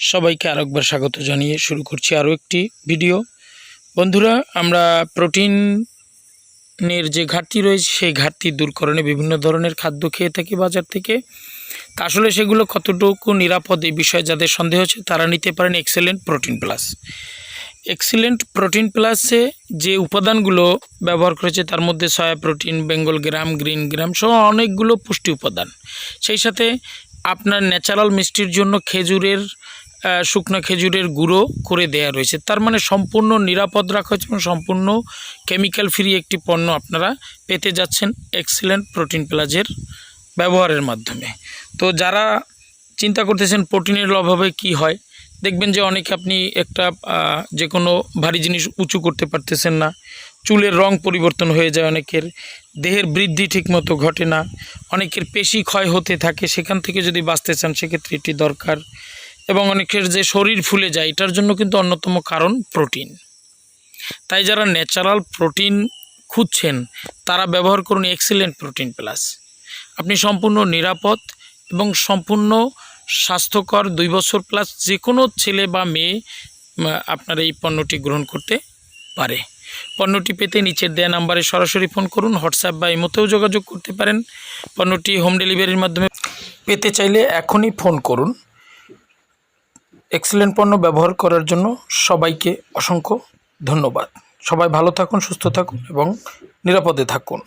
সবাইকে আরেকবার স্বাগত জানিয়ে শুরু করছি আরও একটি ভিডিও। বন্ধুরা, আমরা প্রোটিনের যে ঘাটতি রয়েছে, সেই ঘাটতি দূরকরণে বিভিন্ন ধরনের খাদ্য খেয়ে থাকি বাজার থেকে। তা আসলে সেগুলো কতটুকু নিরাপদ এই বিষয়ে যাদের সন্দেহ আছে, তারা নিতে পারেন excellent protein plus excellent protein প্লাসে যে উপাদানগুলো ব্যবহার করেছে, তার মধ্যে soya protein Bengal gram green gram সহ অনেকগুলো পুষ্টি উপাদান। সেই সাথে আপনার ন্যাচারাল মিষ্টির জন্য খেজুরের শুকনো খেজুরের গুঁড়ো করে দেয়া রয়েছে। তার মানে সম্পূর্ণ নিরাপদ রাখা হয়েছে এবং সম্পূর্ণ কেমিক্যাল ফ্রি একটি পণ্য আপনারা পেতে যাচ্ছেন এক্সিলেন্ট প্রোটিন প্লাজের ব্যবহারের মাধ্যমে। তো যারা চিন্তা করতেছেন প্রোটিনের অভাবে কি হয়, দেখবেন যে অনেকে আপনি একটা যে কোনো ভারী জিনিস উঁচু করতে পারতেছেন না, চুলের রং পরিবর্তন হয়ে যায় অনেকের, দেহের বৃদ্ধি ঠিকমতো ঘটে না, অনেকের পেশি ক্ষয় হতে থাকে, সেখান থেকে যদি বাঁচতে চান, সেক্ষেত্রে এটি দরকার। এবং অনেকের যে শরীর ফুলে যায়, এটার জন্য কিন্তু অন্যতম কারণ প্রোটিন। তাই যারা ন্যাচারাল প্রোটিন খুঁজছেন, তারা ব্যবহার করুন এক্সিলেন্ট প্রোটিন প্লাস। আপনি সম্পূর্ণ নিরাপদ এবং সম্পূর্ণ স্বাস্থ্যকর দুই বছর প্লাস যে কোনো ছেলে বা মেয়ে আপনার এই পণ্যটি গ্রহণ করতে পারে। পণ্যটি পেতে নিচের দেয়া নাম্বারে সরাসরি ফোন করুন, হোয়াটসঅ্যাপ বা ইমোতেও যোগাযোগ করতে পারেন। পণ্যটি হোম ডেলিভারির মাধ্যমে পেতে চাইলে এখনই ফোন করুন। এক্সেলেন্ট পণ্য ব্যবহার করার জন্য সবাইকে অসংখ্য ধন্যবাদ। সবাই ভালো থাকুন, সুস্থ থাকুন এবং নিরাপদে থাকুন।